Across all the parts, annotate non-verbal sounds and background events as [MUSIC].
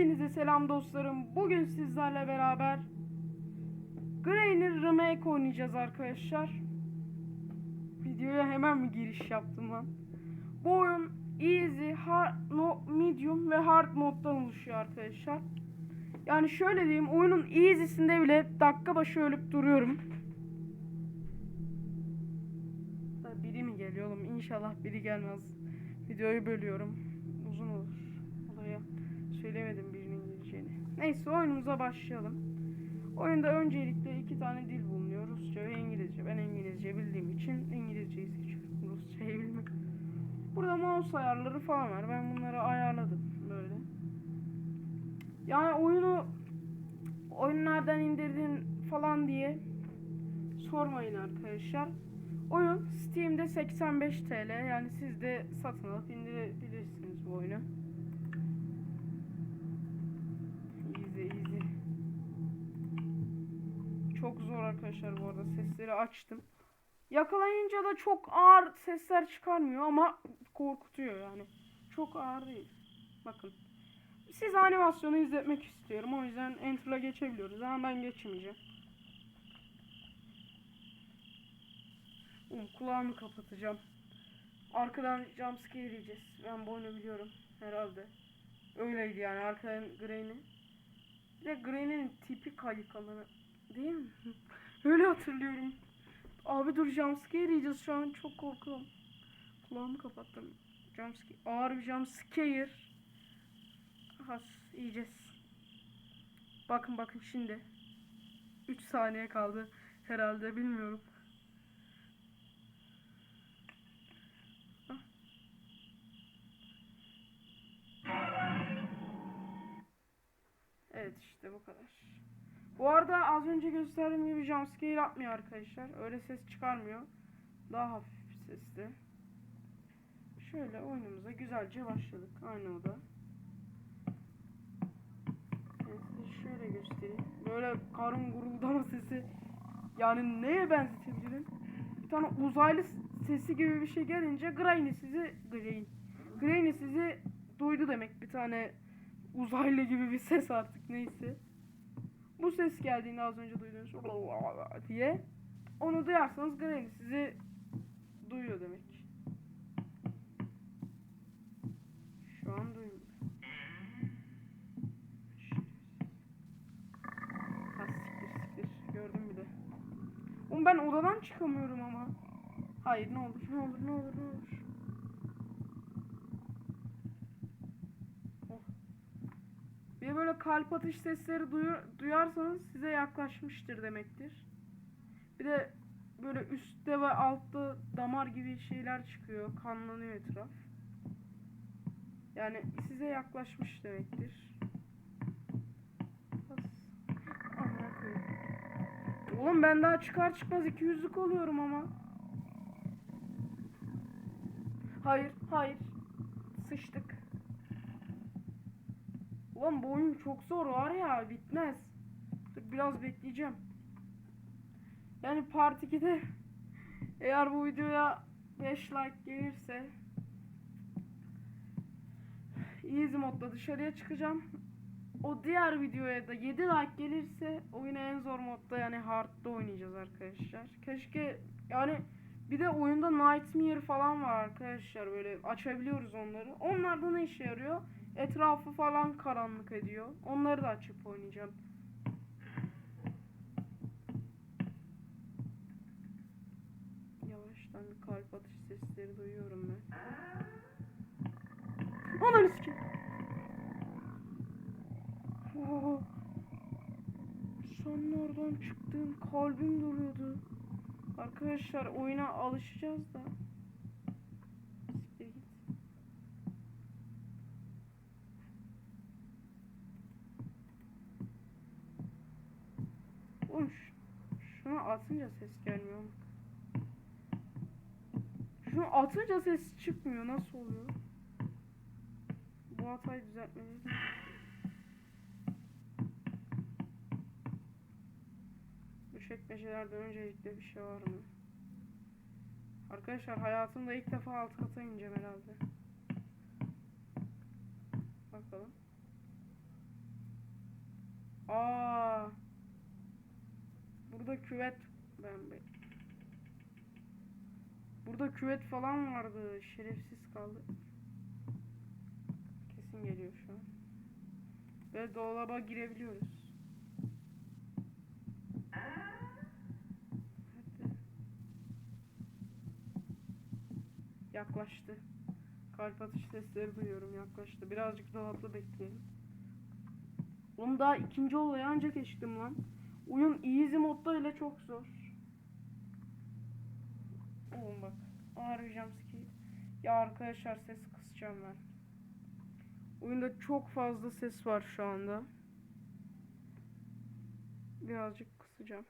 Hepinize selam dostlarım. Bugün sizlerle beraber Grainer Remake oynayacağız arkadaşlar. Videoya hemen mi giriş yaptım lan? Bu oyun Easy, hard, no, Medium ve Hard moddan oluşuyor arkadaşlar. Yani şöyle diyeyim oyunun Easy'sinde bile dakika başı ölüp duruyorum. Biri mi geliyor oğlum? İnşallah biri gelmez. Videoyu bölüyorum. Söylemedim birinin geleceğini. Neyse oyunumuza başlayalım. Oyunda öncelikle iki tane dil bulunuyor. Rusça ve İngilizce. Ben İngilizce bildiğim için İngilizceyi seçiyorum. [LAUGHS] Rusçayı bilmem. Burada mouse ayarları falan var. Ben bunları ayarladım böyle. Yani oyunu nereden indirdin falan diye sormayın arkadaşlar. Oyun Steam'de 85 TL. Yani siz de satın alıp indirebilirsiniz bu oyunu. Arkadaşlar bu arada. Sesleri açtım. Yakalayınca da çok ağır sesler çıkarmıyor ama korkutuyor yani. Çok ağır değil. Bakın. Siz animasyonu izletmek istiyorum. O yüzden Enter'a geçebiliyoruz ama ben geçmeyeceğim. Oğlum kulağımı kapatacağım. Arkadan jumpscare yiyeceğiz. Ben bu oyunu biliyorum herhalde. Öyleydi yani arkadan Grey'nin. Bir de Grey'nin tipi kayık. Değil mi? [LAUGHS] Öyle hatırlıyorum. Abi dur jumpscare yiyeceğiz şu an çok korkuyorum. Kulağımı kapattım. Jumpscare. Ağır bir jumpscare. Has yiyeceğiz. Bakın bakın şimdi. 3 saniye kaldı herhalde bilmiyorum. Evet işte bu kadar. Bu arada az önce gösterdiğim gibi jumpscare atmıyor arkadaşlar. Öyle ses çıkarmıyor. Daha hafif sesli. Şöyle oyunumuza güzelce başladık. Aynı oda. Size şöyle göstereyim. Böyle karın guruldama sesi. Yani neye benzetebilirim? Bir tane uzaylı sesi gibi bir şey gelince Grainy sizi Grain. Grainy sizi duydu demek. Bir tane uzaylı gibi bir ses artık neyse. Bu ses geldiğinde az önce duyduğunuz diye onu duyarsanız Granny sizi duyuyor demek. Şu an duymuyor. Ha siktir siktir. Gördüm bir de. Oğlum ben odadan çıkamıyorum ama. Hayır ne olur ne olur ne olur ne olur. De böyle kalp atış sesleri duyu- duyarsanız size yaklaşmıştır demektir. Bir de böyle üstte ve altta damar gibi şeyler çıkıyor. Kanlanıyor etraf. Yani size yaklaşmış demektir. Oğlum ben daha çıkar çıkmaz 200'lük oluyorum ama. Hayır, hayır. Sıçtık. Ulan bu oyun çok zor var ya bitmez. Dur biraz bekleyeceğim. Yani part 2'de [LAUGHS] eğer bu videoya 5 like gelirse Easy modda dışarıya çıkacağım. O diğer videoya da 7 like gelirse oyunu en zor modda yani hard'da oynayacağız arkadaşlar. Keşke yani bir de oyunda Nightmare falan var arkadaşlar böyle açabiliyoruz onları. Onlar da ne işe yarıyor? Etrafı falan karanlık ediyor. Onları da açıp oynayacağım. Yavaştan kalp atış sesleri duyuyorum ben. Ananı sikeyim. Oo. Sen nereden çıktın? Kalbim duruyordu. Arkadaşlar oyuna alışacağız da. Siktir git. Oğlum ş- şunu atınca ses gelmiyor. Şunu atınca ses çıkmıyor. Nasıl oluyor? Bu hatayı düzeltmeliyiz. Bu çekmecelerde öncelikle bir şey var mı? Arkadaşlar hayatımda ilk defa alt kata ineceğim herhalde. Bakalım. Aa. Burada küvet ben be. Burada küvet falan vardı. Şerefsiz kaldı. Kesin geliyor şu an. Ve dolaba girebiliyoruz. Hadi. Yaklaştı. Kalp atış sesleri duyuyorum yaklaştı. Birazcık dolapta bekleyelim. Oğlum daha ikinci olaya ancak geçtim lan. Oyun easy modda ile çok zor. Oğlum bak. Arayacağım ki. Ya arkadaşlar ses kısacağım ben. Oyunda çok fazla ses var şu anda. Birazcık kısacağım.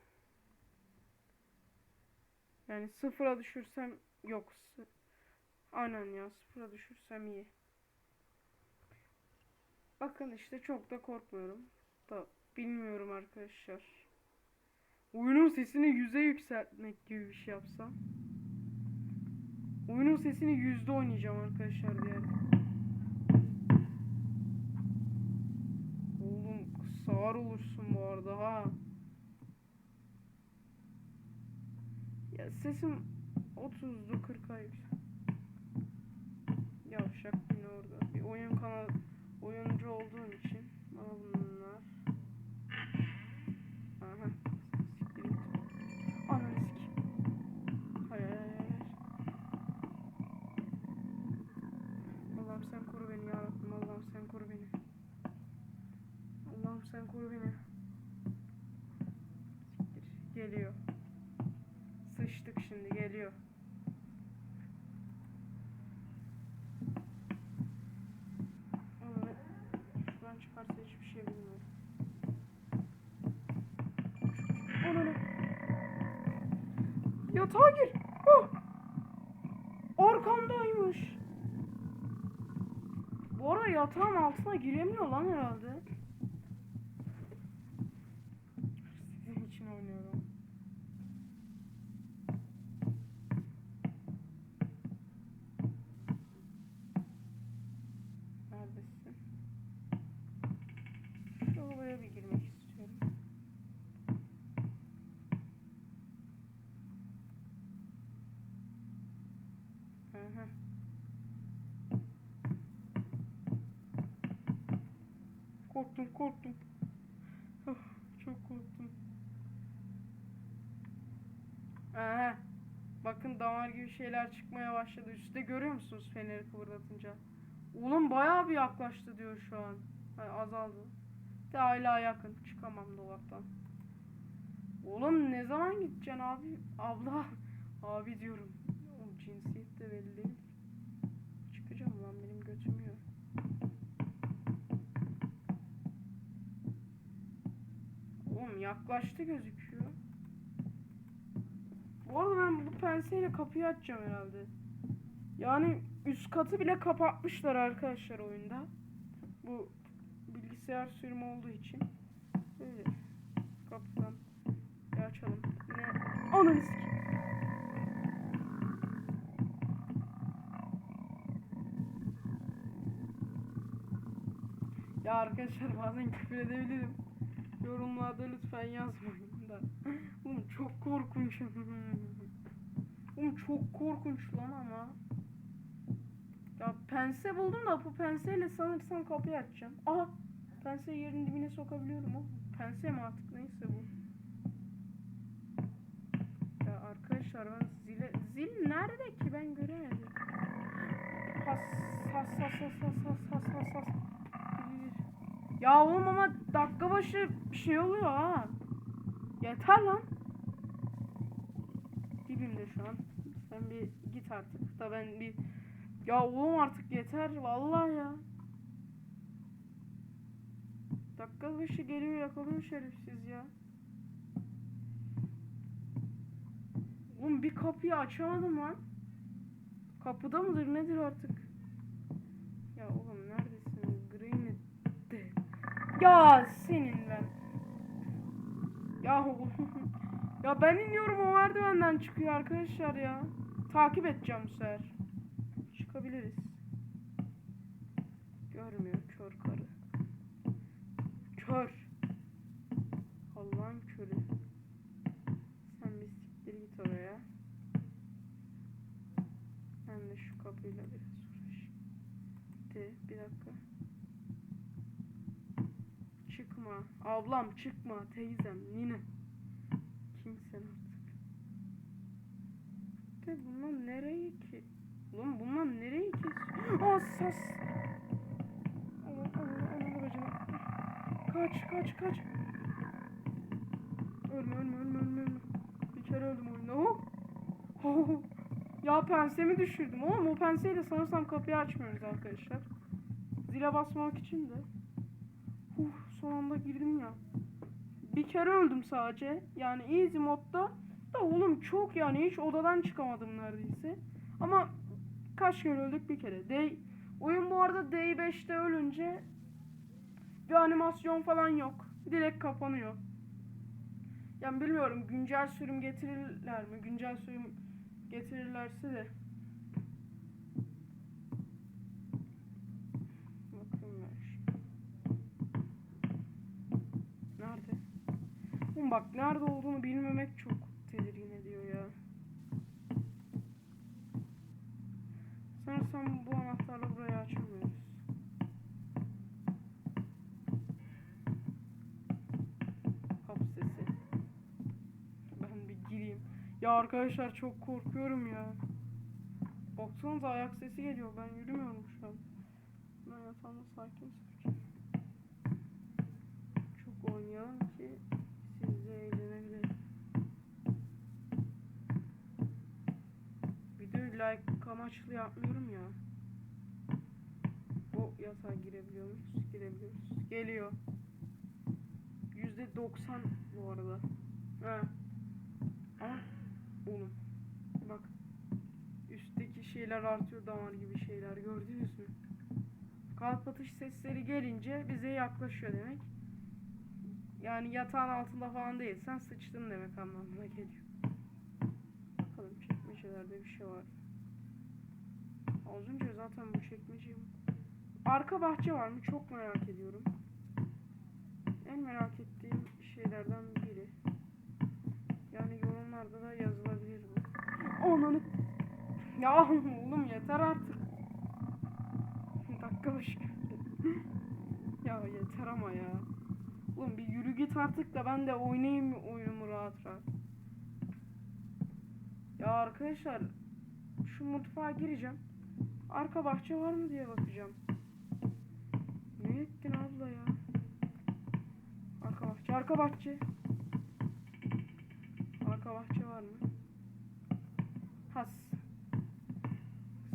Yani sıfıra düşürsem yok. Aynen ya sıfıra düşürsem iyi. Bakın işte çok da korkmuyorum. Da bilmiyorum arkadaşlar. Oyunun sesini yüze yükseltmek gibi bir şey yapsam. Oyunun sesini yüzde oynayacağım arkadaşlar diye. Oğlum sağır olursun bu arada ha. Ya sesim 30'du 40'a yüksek. Yavşak yine orada. Bir oyun kanal oyuncu olduğum için bana bunlar. Allah'ım sen koru beni. Geliyor. Sıçtık şimdi geliyor. Şuradan çıkarsa hiçbir şey bilmiyorum. Ananı. Yatağa gir. Oh. Arkamdaymış. Bu arada yatağın altına giremiyor lan herhalde. Korktum korktum. Oh, çok korktum. Aha. Bakın damar gibi şeyler çıkmaya başladı. Üstte görüyor musunuz feneri kıvırdatınca? Oğlum bayağı bir yaklaştı diyor şu an. Ha, azaldı. De hala yakın. Çıkamam dolaptan. Oğlum ne zaman gideceksin abi? Abla. Abi diyorum. Oğlum cinsiyet de belli değil. Yaklaştı gözüküyor. Bu arada ben bu penseyle kapıyı açacağım herhalde. Yani üst katı bile kapatmışlar arkadaşlar oyunda. Bu bilgisayar sürümü olduğu için. Böyle kapıdan açalım. Ne? Ananı sikeyim. Ya arkadaşlar bazen küfür edebilirim. Yorumlarda lütfen yazmayın da. Oğlum çok korkunç. Oğlum çok korkunç lan ama. Ya pense buldum da bu penseyle sanırsam kapıyı açacağım. Aha! Penseyi yerin dibine sokabiliyorum o. Pense mi artık neyse bu. Ya arkadaşlar ben zile... Zil nerede ki ben göremedim. Has has has has has has has has has. Ya oğlum ama dakika başı bir şey oluyor ha. Yeter lan. Dibimde şu an. Sen bir git artık da ben bir ya oğlum artık yeter vallahi ya. Dakika başı geliyor yakalıyor şerefsiz ya. Oğlum bir kapıyı açamadım lan. Kapıda mıdır nedir artık? Ya senin ben. Ya oğlum. [LAUGHS] ya ben iniyorum o merdivenden çıkıyor arkadaşlar ya. Takip edeceğim bu sefer. Çıkabiliriz. Görmüyor kör karı. Kör. Ablam çıkma. Teyzem, nine. Kimsen artık. De bunlar nereye ki? Ulan bunlar nereye ki? Aa sas. Allah Allah Allah bacana. Kaç kaç kaç. Ölme ölme ölme ölme ölme. Bir kere öldüm oyunda. Oh. Oh. Ya pensemi düşürdüm oğlum o penseyle sanırsam kapıyı açmıyoruz arkadaşlar. Zile basmak için de. Uf son anda girdim ya. Bir kere öldüm sadece. Yani easy modda. Da oğlum çok yani hiç odadan çıkamadım neredeyse. Ama kaç kere öldük bir kere. Day, oyun bu arada D5'te ölünce bir animasyon falan yok. Direkt kapanıyor. Yani bilmiyorum güncel sürüm getirirler mi? Güncel sürüm getirirlerse de Bakayım ben şimdi. Nerede? Bak nerede olduğunu bilmemek çok tedirgin ediyor ya. Sanırsam bu anahtarla burayı açamıyoruz. Kapı sesi. Ben bir gireyim. Ya arkadaşlar çok korkuyorum ya. Baksanıza ayak sesi geliyor. Ben yürümüyorum şu an. Ben yatağımda sakin sakin. Çok oynayalım ki Videoyu like amaçlı yapmıyorum ya. Bu yatağa girebiliyor muyuz? Girebiliyoruz. Geliyor. Yüzde doksan bu arada. He. Ama oğlum bak üstteki şeyler artıyor damar gibi şeyler gördünüz mü? Kalp atış sesleri gelince bize yaklaşıyor demek. Yani yatağın altında falan değilsen sıçtın demek anlamına geliyor. Bakalım çekmecelerde bir şey var. Az önce zaten bu çekmece Arka bahçe var mı? Çok merak ediyorum. En merak ettiğim şeylerden biri. Yani yorumlarda da yazılabilir bu. Ananı... Ya oğlum yeter artık. [LAUGHS] Dakika başı. [LAUGHS] ya yeter ama ya. Oğlum bir yürü git artık da ben de oynayayım oyunumu rahat rahat. Ya arkadaşlar şu mutfağa gireceğim. Arka bahçe var mı diye bakacağım. Ne ettin abla ya? Arka bahçe, arka bahçe. Arka bahçe var mı? Has.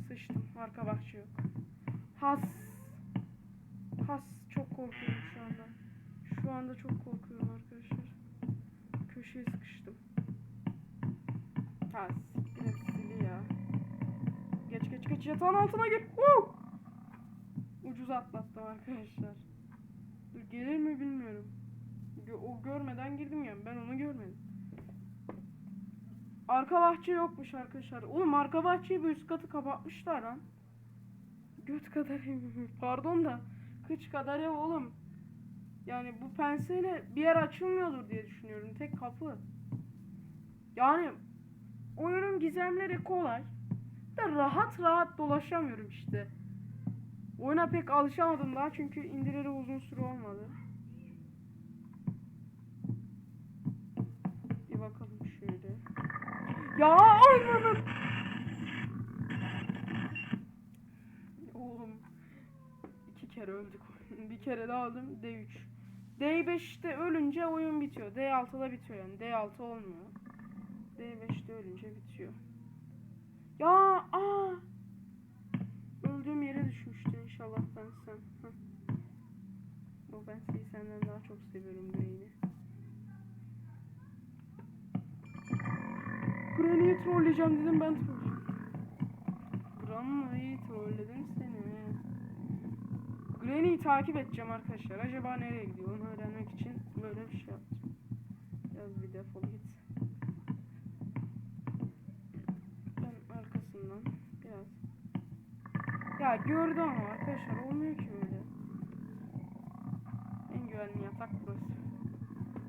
Sıçtım. Arka bahçe yok. Has. Has. Çok korkuyorum şu anda. Şu anda çok korkuyorum arkadaşlar. Köşeye sıkıştım. Has. Yine sili ya. Geç geç geç yatağın altına gir. Uh! Ucuz atlattım arkadaşlar. Dur gelir mi bilmiyorum. O görmeden girdim yani ben onu görmedim. Arka bahçe yokmuş arkadaşlar. Oğlum arka bahçeyi bu üst katı kapatmışlar lan. Göt kadar ev. [LAUGHS] Pardon da kıç kadar ev oğlum. Yani bu penseyle bir yer açılmıyordur diye düşünüyorum. Tek kapı. Yani oyunun gizemleri kolay. Da rahat rahat dolaşamıyorum işte. Oyuna pek alışamadım daha çünkü indireli uzun süre olmadı. Bir bakalım şöyle. Ya anladım. Oğlum iki kere öldük. [LAUGHS] Bir kere daha öldüm. D3. D5'te ölünce oyun bitiyor. D6'da bitiyor yani. D6 olmuyor. D5'te ölünce bitiyor. Ya aa. Öldüğüm yere düşmüştü inşallah ben sen. Heh. Ben seni senden daha çok seviyorum Grey'i. Granny'i trolleyeceğim dedim ben troll. Granny'i trolledim. Granny'i takip edeceğim arkadaşlar. Acaba nereye gidiyor onu öğrenmek için böyle bir şey yaptım. Biraz bir defol git. Ben arkasından biraz. Ya gördü ama arkadaşlar olmuyor ki öyle. En güvenli yatak burası.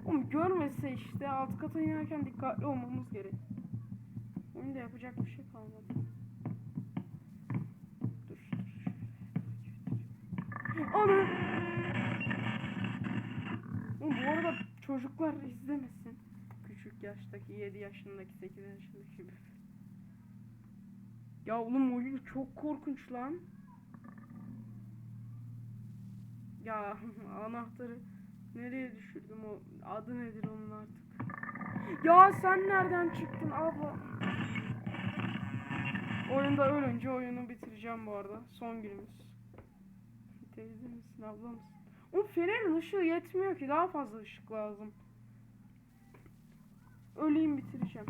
Oğlum görmese işte alt kata inerken dikkatli olmamız gerek. Oyunda yapacak bir şey Oğlum bu arada çocuklar izlemesin. Küçük yaştaki 7 yaşındaki 8 yaşındaki gibi. Ya oğlum oyun çok korkunç lan. Ya [LAUGHS] anahtarı nereye düşürdüm o adı nedir onun artık. Ya sen nereden çıktın abla? Oyunda ölünce oyunu bitireceğim bu arada. Son günümüz. Teyze misin abla mısın? O fenerin ışığı yetmiyor ki daha fazla ışık lazım. Öleyim bitireceğim.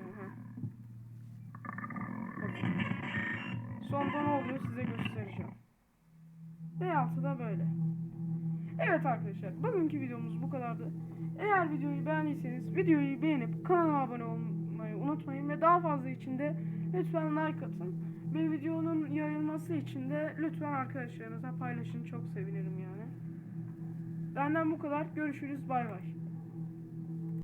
Aha. Bakın. Sonda ne oluyor size göstereceğim. Ve altı da böyle. Evet arkadaşlar bugünkü videomuz bu kadardı. Eğer videoyu beğendiyseniz videoyu beğenip kanala abone olmayı unutmayın ve daha fazla için de lütfen like atın. Ve videonun yayılması için de lütfen arkadaşlarınıza paylaşın çok sevinirim yani. Benden bu kadar. Görüşürüz. Bay bay.